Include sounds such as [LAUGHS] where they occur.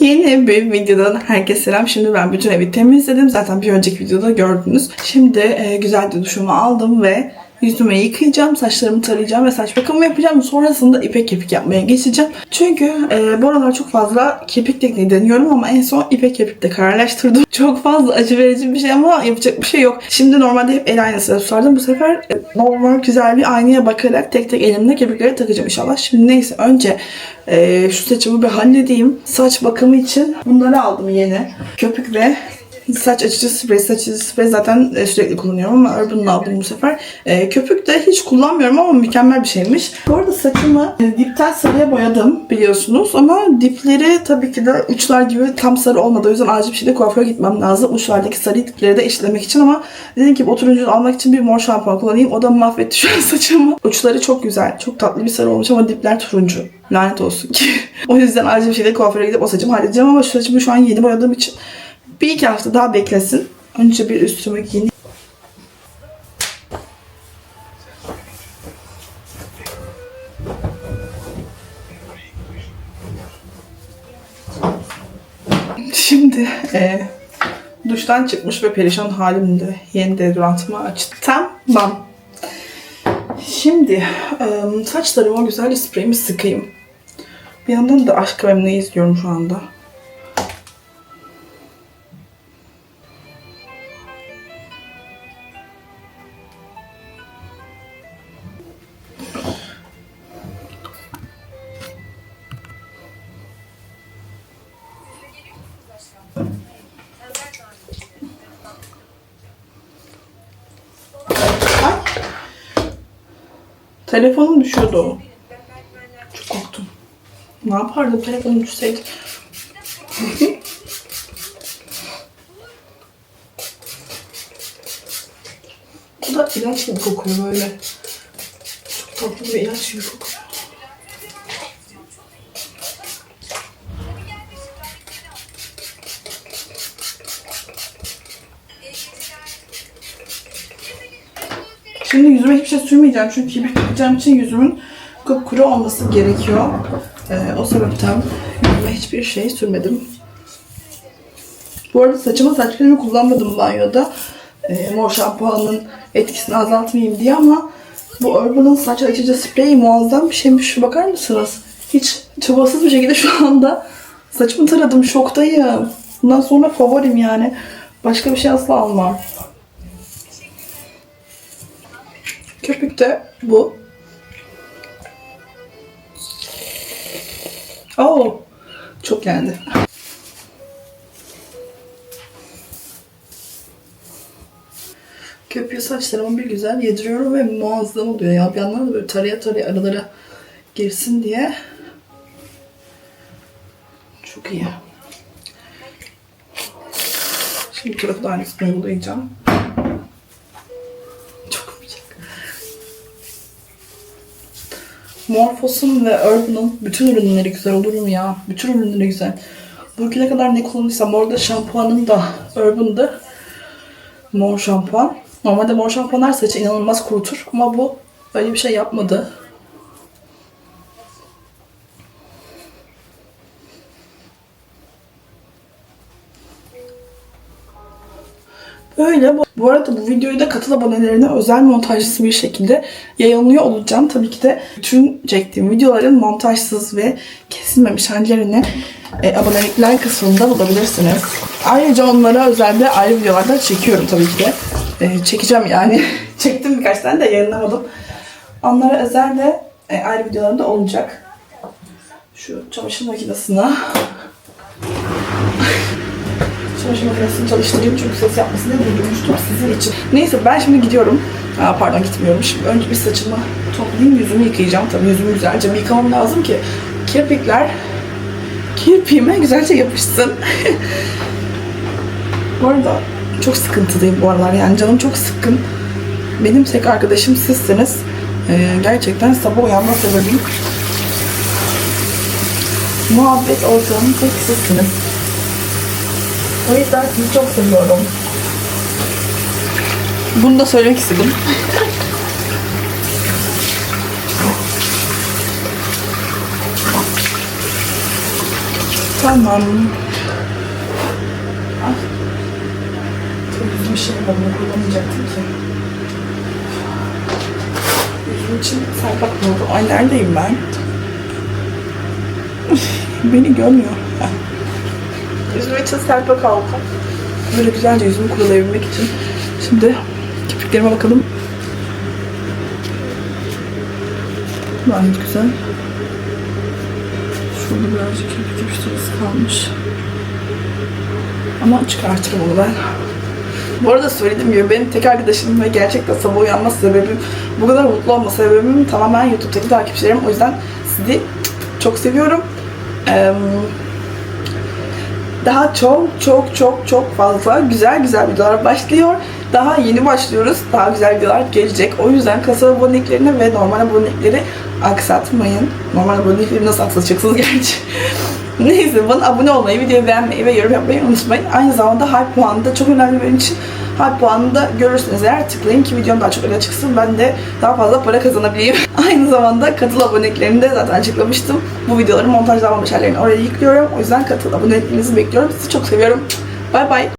Yeni bir videodan herkese selam. Şimdi ben bütün evi temizledim. Zaten bir önceki videoda gördünüz. Şimdi e, güzelce duşumu aldım ve yüzümü yıkayacağım, saçlarımı tarayacağım ve saç bakımı yapacağım. Sonrasında ipek kepik yapmaya geçeceğim. Çünkü e, bu aralar çok fazla kepik tekniği deniyorum ama en son ipek kepikte kararlaştırdım. [LAUGHS] Çok fazla acı verici bir şey ama yapacak bir şey yok. Şimdi normalde hep el aynasıyla tutardım. Bu sefer e, normal güzel bir aynaya bakarak tek tek elimle kepikleri takacağım inşallah. Şimdi neyse önce e, şu saçımı bir halledeyim. Saç bakımı için bunları aldım yeni. Köpük ve Saç açıcı sprey, saç açıcı sprey zaten e, sürekli kullanıyorum ama Urban'ın aldım bu sefer. E, köpük de hiç kullanmıyorum ama mükemmel bir şeymiş. Bu arada saçımı e, dipten sarıya boyadım biliyorsunuz ama dipleri tabii ki de uçlar gibi tam sarı olmadı. O yüzden acil bir şekilde kuaföre gitmem lazım. Uçlardaki sarı dipleri de eşitlemek için ama dedim ki bu turuncuyu almak için bir mor şampuan kullanayım. O da mahvetti şu an [LAUGHS] saçımı. Uçları çok güzel, çok tatlı bir sarı olmuş ama dipler turuncu. Lanet olsun ki. [LAUGHS] o yüzden acil bir şekilde kuaföre gidip o saçımı halledeceğim ama şu saçımı şu an yeni boyadığım için bir iki hafta daha beklesin. Önce bir üstümü giyineyim. Şimdi e, duştan çıkmış ve perişan halimde yeni deodorantımı açtım. Tamam. Şimdi e, saçlarıma güzel bir spreyimi sıkayım. Bir yandan da Aşk Memnu'yu izliyorum şu anda. Telefonum düşüyordu o. Çok korktum. Ne yapardım telefonum düşseydi? [LAUGHS] Bu da ilaç gibi kokuyor böyle. Çok tatlı bir ilaç gibi kokuyor. Şimdi yüzüme hiçbir şey sürmeyeceğim çünkü kibrit yapacağım için yüzümün kuru olması gerekiyor. Ee, o sebepten yüzüme hiçbir şey sürmedim. Bu arada saçıma saç kremi kullanmadım banyoda. Ee, mor şampuanın etkisini azaltmayayım diye ama bu Urban'ın saç açıcı spreyi muazzam bir şeymiş. Bakar mısınız? Hiç çabasız bir şekilde şu anda saçımı taradım. Şoktayım. Bundan sonra favorim yani. Başka bir şey asla almam. Köpük de bu. Oo, çok geldi. Köpüğü saçlarıma bir güzel yediriyorum ve muazzam oluyor ya. Bir yandan da böyle taraya taraya aralara girsin diye. Çok iyi. Şimdi bu tarafı da aynısını uygulayacağım. Morphos'un ve Urban'ın bütün ürünleri güzel olur mu ya? Bütün ürünleri güzel. Bugüne kadar ne kullandıysam orada şampuanım da Urban'dı. Mor şampuan. Normalde mor şampuanlar saçı inanılmaz kurutur ama bu öyle bir şey yapmadı. Böyle. Bu, bu arada bu videoyu da katıl abonelerine özel montajsız bir şekilde yayınlıyor olacağım. Tabii ki de bütün çektiğim videoların montajsız ve kesilmemiş hallerini e, abonelikler kısmında bulabilirsiniz. Ayrıca onlara özel de ayrı videolarda çekiyorum tabii ki de. E, çekeceğim yani. [LAUGHS] Çektim birkaç tane de yayınlamadım. Onlara özel de e, ayrı videolarında olacak. Şu çamaşır makinesine [LAUGHS] çamaşır makinesini çalıştırayım çünkü ses yapmasını durdurmuştum sizin için. Neyse ben şimdi gidiyorum. Aa, pardon gitmiyorum. Şimdi önce bir saçımı toplayayım, yüzümü yıkayacağım. Tabii yüzümü güzelce yıkamam lazım ki kirpikler kirpiğime güzelce yapışsın. [LAUGHS] bu arada çok sıkıntılıyım bu aralar yani canım çok sıkkın. Benim tek arkadaşım sizsiniz. Ee, gerçekten sabah uyanma sebebim muhabbet ortamı tek sizsiniz. O yüzden sizi çok seviyorum. Bunu da söylemek istedim. Tamam. Temiz bir şey. Bunu kullanmayacaktım ki. Yüzüm için serpak oldu. Ay neredeyim ben? [LAUGHS] Beni görmüyor. Yüzüm için serpak aldım. Böyle güzelce yüzümü kurulayabilmek için. Şimdi kirpiklerime bakalım. Gayet güzel. Şurada birazcık kirpik yapıştırıcısı kalmış. Ama çıkartırım onu ben. Bu arada söylediğim gibi benim tek arkadaşım ve gerçekten sabah uyanma sebebim, bu kadar mutlu olma sebebim tamamen YouTube'daki takipçilerim. O yüzden sizi çok seviyorum. Eee daha çok çok çok çok fazla güzel güzel videolar başlıyor. Daha yeni başlıyoruz. Daha güzel videolar gelecek. O yüzden kasa aboneliklerini ve normal abonelikleri aksatmayın. Normal abonelikleri nasıl aksatacaksınız gerçi. [LAUGHS] Neyse bana abone olmayı, videoyu beğenmeyi ve yorum yapmayı unutmayın. Aynı zamanda hype puanı da çok önemli benim için. Hype puanını da görürsünüz eğer tıklayın ki videom daha çok öne çıksın. Ben de daha fazla para kazanabileyim. [LAUGHS] Aynı zamanda katıl aboneliklerini de zaten açıklamıştım. Bu videoları montajlama meşallerini oraya yüklüyorum. O yüzden katıl aboneliklerinizi bekliyorum. Sizi çok seviyorum. Bay bay.